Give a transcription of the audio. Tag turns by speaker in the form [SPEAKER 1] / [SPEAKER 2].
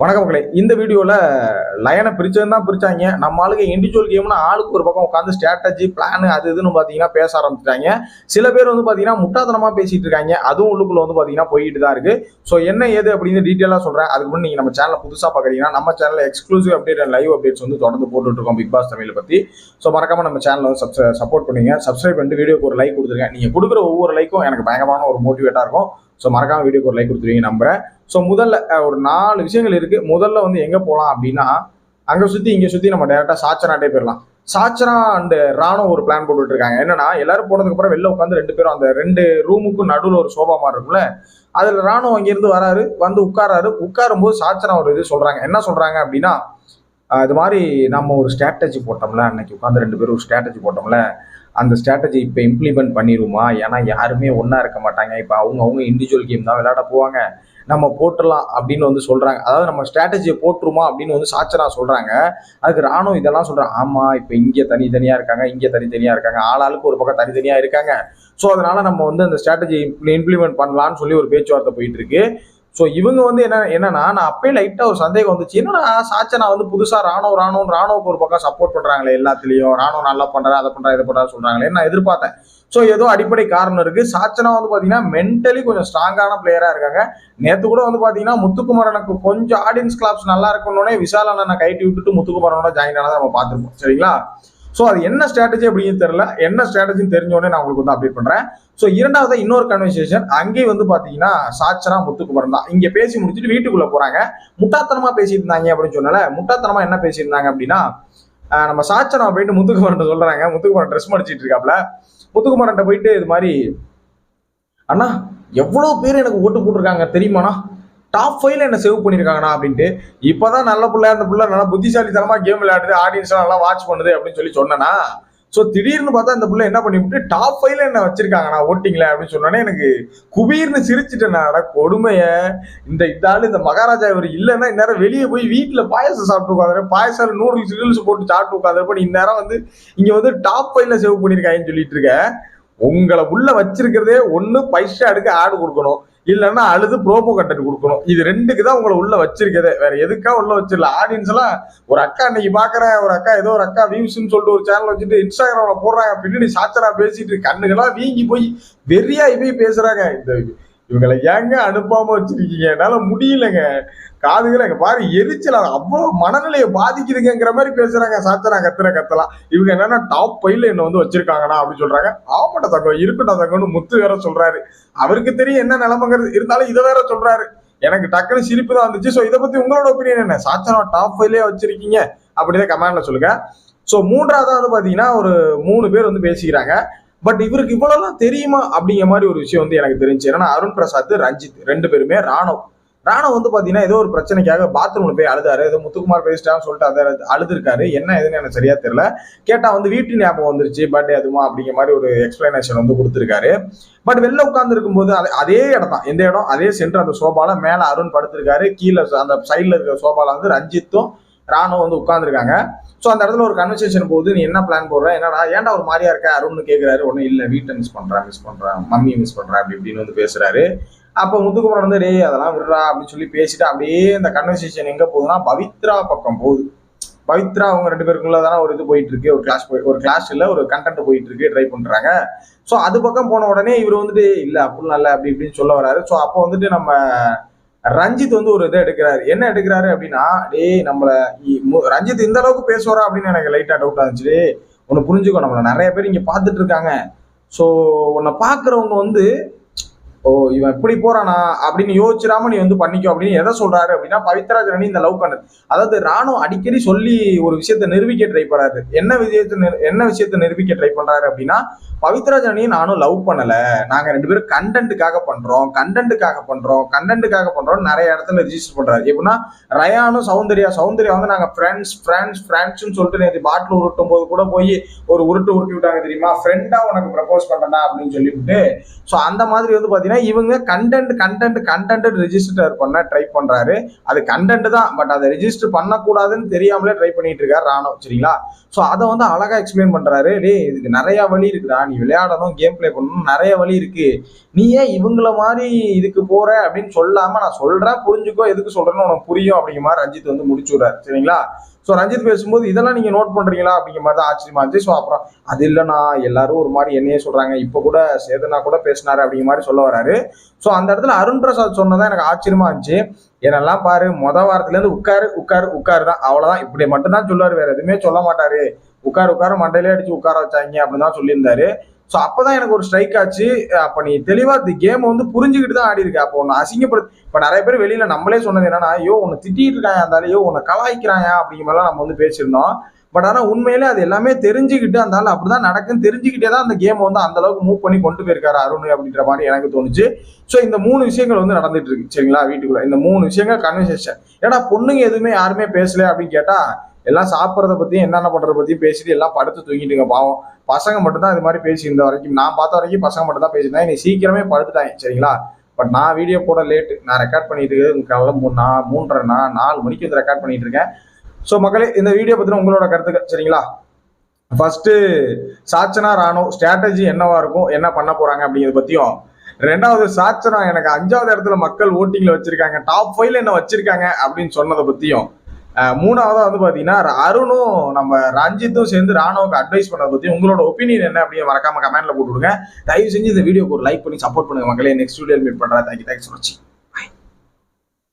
[SPEAKER 1] வணக்கம் மக்களே. இந்த வீடியோவில் லயனை பிரிச்சது தான் பிரிச்சாங்க. நம்ம ஆளுக்கு இண்டிவிஜுவல் கேம்னா ஆளுக்கு ஒரு பக்கம் உட்காந்து ஸ்ட்ராட்டஜி பிளான் அது இதுன்னு பார்த்தீங்கன்னா பேச ஆரம்பிச்சிட்டாங்க. சில பேர் வந்து பார்த்தீங்கன்னா முட்டாத்தனமாக பேசிட்டு இருக்காங்க. அதுவும் உள்ளுக்குள்ள வந்து பார்த்தீங்கன்னா போயிட்டு தான் இருக்கு. ஸோ என்ன ஏது அப்படின்னு டீட்டெயிலாக சொல்கிறேன் அதுக்கு முன்னாடி நீங்கள் நம்ம சேனலை புதுசாக பார்க்குறீங்கன்னா நம்ம சேனலில் exclusive update and live updates வந்து தொடர்ந்து போட்டுட்ருக்கோம் பிக் பாஸ் தமிழை பற்றி ஸோ மறக்காமல் நம்ம சேனலை வந்து சப்ஸ் சப்போர்ட் பண்ணுங்க. சப்ஸ்கிரைப் பண்ணிட்டு வீடியோக்கு ஒரு லைக் கொடுத்துருங்க. நீங்கள் கொடுக்குற ஒவ்வொரு லைக்கும் எனக்கு பயங்கரமான ஒரு மோட்டிவேட்டாக இருக்கும். ஸோ மறக்காமல் வீடியோக்கு ஒரு லைக் கொடுத்துருவீங்க நம்புறேன். ஸோ முதல்ல ஒரு நாலு விஷயங்கள் இருக்குது முதல்ல வந்து எங்கே போகலாம் அப்படின்னா அங்கே சுற்றி இங்கே சுற்றி நம்ம டேரெக்டாக சாச்சனாட்டே போயிடலாம். சாச்சனா அண்டு ராணோ ஒரு பிளான் போட்டுட்டு இருக்காங்க என்னன்னா எல்லாரும் போனதுக்கப்புறம் வெளில உட்காந்து ரெண்டு பேரும் அந்த ரெண்டு ரூமுக்கும் நடுவில் ஒரு சோபா மாதிரி இருக்கும்ல அதில் ராணோ அங்கேருந்து வராரு வந்து உட்காராரு. உட்காரும் போது சாச்சனா ஒரு இது சொல்கிறாங்க என்ன சொல்கிறாங்க அப்படின்னா இது மாதிரி நம்ம ஒரு ஸ்ட்ராட்டஜி போட்டோம்ல அன்னைக்கு உட்காந்து ரெண்டு பேரும் ஒரு ஸ்ட்ராட்டஜி போட்டோம்ல அந்த ஸ்ட்ராட்டஜி இப்போ இம்ப்ளிமெண்ட் பண்ணிடுமா ஏன்னா யாருமே ஒன்றா இருக்க மாட்டாங்க. இப்போ அவங்க அவங்க இண்டிவிஜுவல் கேம் தான் விளையாட போவாங்க. நம்ம போட்டுடலாம் அப்படின்னு வந்து சொல்கிறாங்க அதாவது நம்ம ஸ்ட்ராட்டஜியை போட்டுருமா அப்படின்னு வந்து சாச்சரா சொல்கிறாங்க அதுக்கு ராணுவம் இதெல்லாம் சொல்கிறாங்க ஆமாம் இப்போ இங்கே தனித்தனியாக இருக்காங்க இங்கே தனித்தனியாக இருக்காங்க. ஆளாளுக்கு ஒரு பக்கம் தனித்தனியாக இருக்காங்க. ஸோ அதனால நம்ம வந்து அந்த ஸ்ட்ராட்டஜி இம்ப்ளிமெண்ட் பண்ணலாம்னு சொல்லி ஒரு பேச்சுவார்த்தை போயிட்டு இருக்கு. ஸோ இவங்க வந்து என்ன என்னன்னா நான் அப்பயே லைட்டாக ஒரு சந்தேகம் வந்துச்சு. என்னடா சாச்சனா வந்து புதுசாக ராணுவ ராணுவம் ராணுவக்கு ஒரு பக்கம் சப்போர்ட் பண்ணுறாங்களே எல்லாத்துலேயும். ராணுவம் நல்லா பண்ணுறா அதை பண்ணுறா இதை பண்ணுறா சொல்கிறாங்களே நான் எதிர்பார்த்தேன். ஸோ ஏதோ அடிப்படை காரணம் இருக்கு. சாச்சனா வந்து பார்த்தீங்கன்னா மென்டலி கொஞ்சம் ஸ்ட்ராங்கான பிளேயராக இருக்காங்க. நேற்று கூட வந்து பார்த்தீங்கன்னா முத்துக்குமரனுக்கு கொஞ்சம் ஆடியன்ஸ் கிளாப்ஸ் நல்லா இருக்கணுன்னே விஷால் அண்ணனை கைட்டி விட்டுட்டு முத்துக்குமரனோட ஜாயின் ஆனதை நம்ம பார்த்துருப்போம். சரிங்களா? ஸோ அது என்ன ஸ்ட்ராட்டஜி அப்படின்னு தெரியல. என்ன ஸ்ட்ராட்டஜின்னு தெரிஞ்சோடனே நான் உங்களுக்கு வந்து அப்டேட் பண்ணுறேன் ஸோ இரண்டாவது இன்னொரு கன்வர்சேஷன் அங்கேயும் வந்து பார்த்தீங்கன்னா சாச்சனா முத்துக்குமரன் தான். இங்கே பேசி முடிச்சுட்டு வீட்டுக்குள்ளே போகிறாங்க முட்டாத்தனமாக பேசியிருந்தாங்க இருந்தாங்க அப்படின்னு சொன்னால முட்டாத்தனமாக என்ன பேசியிருந்தாங்க அப்படின்னா நம்ம சாச்சனா போயிட்டு முத்துக்குமரன் சொல்கிறாங்க முத்துக்குமரன் ட்ரெஸ் மடிச்சிட்டு இருக்காப்ல. முத்துக்குமரன் போயிட்டு இது மாதிரி அண்ணா எவ்வளோ பேர் எனக்கு ஓட்டு போட்டிருக்காங்க தெரியுமாண்ணா? டாப் ஃபைவ்ல என்ன சேவ் பண்ணியிருக்காங்கண்ணா அப்படின்ட்டு இப்போதான் நல்ல பிள்ளை அந்த பிள்ளை நல்லா புத்திசாலித்தனமா கேம் விளையாடுது ஆடியன்ஸ்லாம் நல்லா வாட்ச் பண்ணுது அப்படின்னு சொல்லி சொன்னேன்னா ஸோ திடீர்னு பார்த்தா இந்த பிள்ளை என்ன பண்ணிவிட்டு டாப் ஃபைவ்ல என்ன வச்சிருக்காங்கண்ணா ஓட்டிங்களே அப்படின்னு சொன்னோன்னே எனக்கு குபீர்னு சிரிச்சிட்டேன் கொடுமைய. இந்த இதால இந்த மகாராஜா இவர் இல்லைன்னா இந்நேரம் வெளியே போய் வீட்டில் பாயசம் சாப்பிட்டு உட்காந்து பாயசம் நூடுல்ஸ் நூடுல்ஸ் போட்டு சாப்பிட்டு உட்காந்துருப்ப நீ இந்நேரம் வந்து இங்க வந்து டாப் ஃபைவ்ல சேவ் பண்ணியிருக்காங்கன்னு சொல்லிட்டு இருக்க. உங்களை உள்ள வச்சிருக்கிறதே ஒன்று பைசா எடுக்க ஆடு கொடுக்கணும். இல்லைன்னா அழுது ப்ரோமோ கண்டென்ட் கொடுக்கணும். இது ரெண்டுக்கு தான் உங்களை உள்ள வச்சிருக்கதே. வேற எதுக்கா உள்ள வச்சிடல ஆடியன்ஸ் எல்லாம் ஒரு அக்கா இன்னைக்கு பாக்குற ஒரு அக்கா ஏதோ ஒரு அக்கா வியூஸ்ன்னு சொல்லிட்டு ஒரு சேனல் வச்சுட்டு இன்ஸ்டாகிராம்ல போடுறாங்க. பின்னாடி சாச்சரா பேசிட்டு கண்ணுகள்லாம் வீங்கி போய் வெறியா போய் பேசுறாங்க. இந்த இவங்களை ஏங்க அனுப்பாம வச்சிருக்கீங்க? என்னால முடியலங்க. காதுகளை பாரு எரிச்சல் அவ்வளவு மனநிலையை பாதிக்குதுங்கிற மாதிரி பேசுறாங்க சாச்சரா கத்துற கத்தலாம் இவங்க என்னன்னா டாப் பையில என்ன வந்து வச்சிருக்காங்கண்ணா அப்படின்னு சொல்றாங்க. ஆமாட்ட தங்கம் இருக்கட்டும் தங்கம்னு முத்து வேற சொல்றாரு. அவருக்கு தெரியும் என்ன நிலைமைங்கிறது. இருந்தாலும் இதை வேற சொல்றாரு. எனக்கு டக்குன்னு சிரிப்பு தான் வந்துச்சு. ஸோ இதை பத்தி உங்களோட ஒப்பீனியன் என்ன? சாச்சரா டாப் ஃபைவ்லயே வச்சிருக்கீங்க அப்படிதான் கமெண்ட்ல சொல்லுங்க. ஸோ மூன்றாவது வந்து பாத்தீங்கன்னா ஒரு மூணு பேர் வந்து பேசிக்கிறாங்க. பட் இவருக்கு இவ்வளவுதான் தெரியுமா அப்படிங்கிற மாதிரி ஒரு விஷயம் வந்து எனக்கு தெரிஞ்சு ஏன்னா அருண் பிரசாத் ரஞ்சித் ரெண்டு பேருமே ராணுவ. ராணுவ வந்து பாத்தீங்கன்னா ஏதோ ஒரு பிரச்சனைக்காக பாத்ரூம்ல போய் அழுதாரு ஏதோ முத்துக்குமார் பேசிட்டான்னு சொல்லிட்டு அதை அழுதுருக்காரு. என்ன எதுன்னு எனக்கு சரியா தெரியல. கேட்டா வந்து வீட்டு ஞாபகம் வந்துருச்சு பர்த்டே அதுமா அப்படிங்கிற மாதிரி ஒரு எக்ஸ்பிளனேஷன் வந்து கொடுத்துருக்காரு. பட் வெளில உட்காந்துருக்கும் போது அதே இடம் தான் எந்த இடம்? அதே சென்று அந்த சோபால மேல அருண் படுத்திருக்காரு. கீழே அந்த சைட்ல இருக்கிற சோபால வந்து ரஞ்சித்தும் ராணுவம் வந்து உட்கார்ந்துருக்காங்க. ஸோ அந்த இடத்துல ஒரு கன்வர்சேஷன் போகுது. நீ என்ன பிளான் போடுற? என்னடா ஏன்டா ஒரு மாதிரியா இருக்க? அருண்னு கேட்குறாரு ஒன்றும் இல்லை வீட்டை மிஸ் பண்ணுறேன் மிஸ் பண்ணுறேன் மம்மி மிஸ் பண்ணுறேன் அப்படி இப்படின்னு வந்து பேசுறாரு. அப்போ முத்துக்குமரன் வந்து டேய் அதெல்லாம் விடுறா அப்படின்னு சொல்லி பேசிட்டு அப்படியே இந்த கன்வர்சேஷன் எங்கே போகுதுன்னா பவித்ரா பக்கம் போகுது. பவித்ரா அவங்க ரெண்டு பேருக்குள்ள தானே ஒரு இது போயிட்டு இருக்கு ஒரு கிளாஸ் போய் ஒரு கிளாஸ் இல்லை ஒரு கண்டென்ட் போயிட்டு இருக்கு ட்ரை பண்றாங்க. ஸோ அது பக்கம் போன உடனே இவர் வந்துட்டு இல்லை அப்படிலாம் நல்ல அப்படி இப்படின்னு சொல்ல வராரு. ஸோ அப்போ வந்துட்டு நம்ம ரஞ்சித் வந்து ஒரு இதை எடுக்கிறாரு. என்ன எடுக்கிறாரு அப்படின்னா டேய் நம்மள மு- ரஞ்சித் இந்த அளவுக்கு பேசுவாரா அப்படின்னு எனக்கு லைட்டா டவுட் இருந்துச்சு. டேய், ஒன்னு புரிஞ்சுக்கோ நம்மள நிறைய பேர் இங்க பார்த்துட்டு இருக்காங்க. ஸோ உன்னை பாக்குறவங்க வந்து ஓ இவன் இப்படி போறானா? அப்படின்னு யோசிச்சிடாம நீ வந்து பண்ணிக்கோ அப்படின்னு எதை சொல்றாரு அப்படின்னா பவித்ராஜ் இந்த லவ் பண்ணது. அதாவது ராணுவம் அடிக்கடி சொல்லி ஒரு விஷயத்த நிரூபிக்க ட்ரை பண்றாரு. என்ன விஷயத்தை என்ன விஷயத்த நிரூபிக்க ட்ரை பண்றாரு அப்படின்னா பவித்ராஜனையும் நானும் லவ் பண்ணல. நாங்க ரெண்டு பேரும் கண்டென்ட்டுக்காக பண்றோம் கண்டென்ட்டுக்காக பண்றோம் கண்டென்ட்டுக்காக பண்றோம் நிறைய இடத்துல ரிஜிஸ்டர் பண்றாரு. எப்படின்னா ரயானும் சௌந்தர்யா சௌந்தர்யா வந்து நாங்க ஃப்ரெண்ட்ஸ் ஃப்ரெண்ட்ஸ் ஃப்ரெண்ட்ஸ்னு சொல்லிட்டு நேற்று பாட்டில் உருட்டும் போது கூட போய் ஒரு உருட்டு உருட்டி விட்டாங்க தெரியுமா? ஃப்ரெண்டா உனக்கு ப்ரப்போஸ் பண்றேன்டா அப்படின்னு சொல்லிவிட்டு. ஸோ அந்த மாதிரி வந்து பாத்தீங்கன்னா பாத்தீங்கன்னா இவங்க கண்டென்ட் கண்டென்ட் கண்டென்ட் ரிஜிஸ்டர் பண்ண ட்ரை பண்ணுறாரு அது கண்டென்ட் தான் பட் அதை ரிஜிஸ்டர் பண்ணக்கூடாதுன்னு தெரியாமலே ட்ரை பண்ணிட்டு இருக்காரு ராணோ சரிங்களா? ஸோ அதை வந்து அழகா எக்ஸ்பிளைன் பண்ணுறாரு டே இதுக்கு நிறைய வழி இருக்குடா நீ விளையாடணும் கேம் ப்ளே பண்ணணும் நிறைய வழி இருக்கு. நீ ஏன் இவங்கள மாதிரி இதுக்கு போற அப்படின்னு சொல்லாம நான் சொல்றேன் புரிஞ்சுக்கோ எதுக்கு சொல்றேன்னு உனக்கு புரியும் அப்படிங்கிற மாதிரி ரஞ்சித் வந்து முடிச்சுடுறாரு சரிங்களா? ஸோ ரஞ்சித் பேசும்போது இதெல்லாம் நீங்கள் நோட் பண்ணுறீங்களா அப்படிங்கிற மாதிரி தான் ஆச்சரியமா இருந்துச்சு. ஸோ அப்புறம் அது இல்லைண்ணா எல்லாரும் ஒரு மாதிரி என்னையே சொல்கிறாங்க இப்போ கூட சேதனா கூட பேசினாரு அப்படிங்கிற மாதிரி சொல்ல வராரு. ஸோ அந்த இடத்துல அருண் பிரசாத் சொன்னதான் எனக்கு ஆச்சரியமா இருந்துச்சு. என்னெல்லாம் பாரு மொதல் வாரத்துலேருந்து உட்காரு உட்காரு உட்காரு தான். அவ்வளோதான் இப்படி மட்டும்தான் சொல்லுவார். வேறு எதுவுமே சொல்ல மாட்டாரு. உட்கார் உட்காரு மண்டையிலே அடிச்சு உட்கார வச்சாங்க அப்படின்னு தான் சொல்லியிருந்தாரு. ஸோ அப்பதான் எனக்கு ஒரு ஸ்ட்ரைக் ஆச்சு. அப்போ நீ தெளிவாக இந்த கேம் வந்து புரிஞ்சுக்கிட்டு தான் ஆடி இருக்க. அப்போ ஒன்று அசிங்கப்படுத்து இப்போ நிறைய பேர் வெளியில் நம்மளே சொன்னது என்னன்னா ஐயோ உன்னை திட்டிட்டு இருக்காங்க இருந்தாலும் ஐயோ உன்னை கலாய்க்கிறாயா அப்படிங்கிற மாதிரிலாம் நம்ம வந்து பேசியிருந்தோம். பட் ஆனால் உண்மையிலே அது எல்லாமே தெரிஞ்சுக்கிட்டு அந்த ஆள் அப்படிதான் நடக்குன்னு தெரிஞ்சுக்கிட்டே தான் அந்த கேம் வந்து அந்த அளவுக்கு மூவ் பண்ணி கொண்டு போயிருக்காரு அருண் அப்படின்ற மாதிரி எனக்கு தோணுச்சு. ஸோ இந்த மூணு விஷயங்கள் வந்து நடந்துட்டு இருக்கு. சரிங்களா வீட்டுக்குள்ள. இந்த மூணு விஷயங்கள் கன்வர்சேஷன் ஏன்னா பொண்ணுங்க எதுவுமே யாருமே பேசல அப்படின்னு கேட்டால் எல்லாம் சாப்பிட்றத பற்றி என்னென்ன பண்ணுறத பற்றி பேசிட்டு எல்லாம் படுத்து தூங்கிட்டுங்க. பாவம். பசங்க மட்டும்தான் இது மாதிரி பேசி இருந்த வரைக்கும் நான் பார்த்த வரைக்கும் பசங்க மட்டும் தான் பேசியிருந்தேன். நீ சீக்கிரமே படுத்துட்டாங்க சரிங்களா? பட் நான் வீடியோ போட லேட் நான் ரெக்கார்ட் பண்ணிட்டு இருக்கிறது காலைல மூணு நான் மூன்றரை நான் நாலு மணிக்கு வந்து ரெக்கார்ட் பண்ணிட்டு இருக்கேன். ஸோ மக்களே இந்த வீடியோ பற்றின உங்களோட கருத்துக்கள் சரிங்களா? ஃபர்ஸ்ட் சாச்சனா ராணோ ஸ்ட்ராட்டஜி என்னவா இருக்கும் என்ன பண்ண போறாங்க அப்படிங்கிறத பத்தியும் ரெண்டாவது சாச்சனா எனக்கு அஞ்சாவது இடத்துல மக்கள் ஓட்டிங்ல வச்சிருக்காங்க டாப் ஃபைவ்ல என்ன வச்சிருக்காங்க அப்படின்னு சொன்னதை பத்தியும் மூணாவதாக வந்து பார்த்தீங்கன்னா அருணும் நம்ம ரஞ்சித்தும் சேர்ந்து ராணுவுக்கு அட்வைஸ் பண்ணதை பற்றி உங்களோட ஒப்பீனியன் என்ன அப்படின்னு மறக்காம கமெண்ட்ல போட்டுவிடுங்க தயவு செஞ்சு இந்த வீடியோக்கு ஒரு லைக் பண்ணி சப்போர்ட் பண்ணுங்க மக்களே. நெக்ஸ்ட் வீடியோ மீட் பண்ணுறேன் தேங்க்யூ தேங்க்ஸ் ஃபார்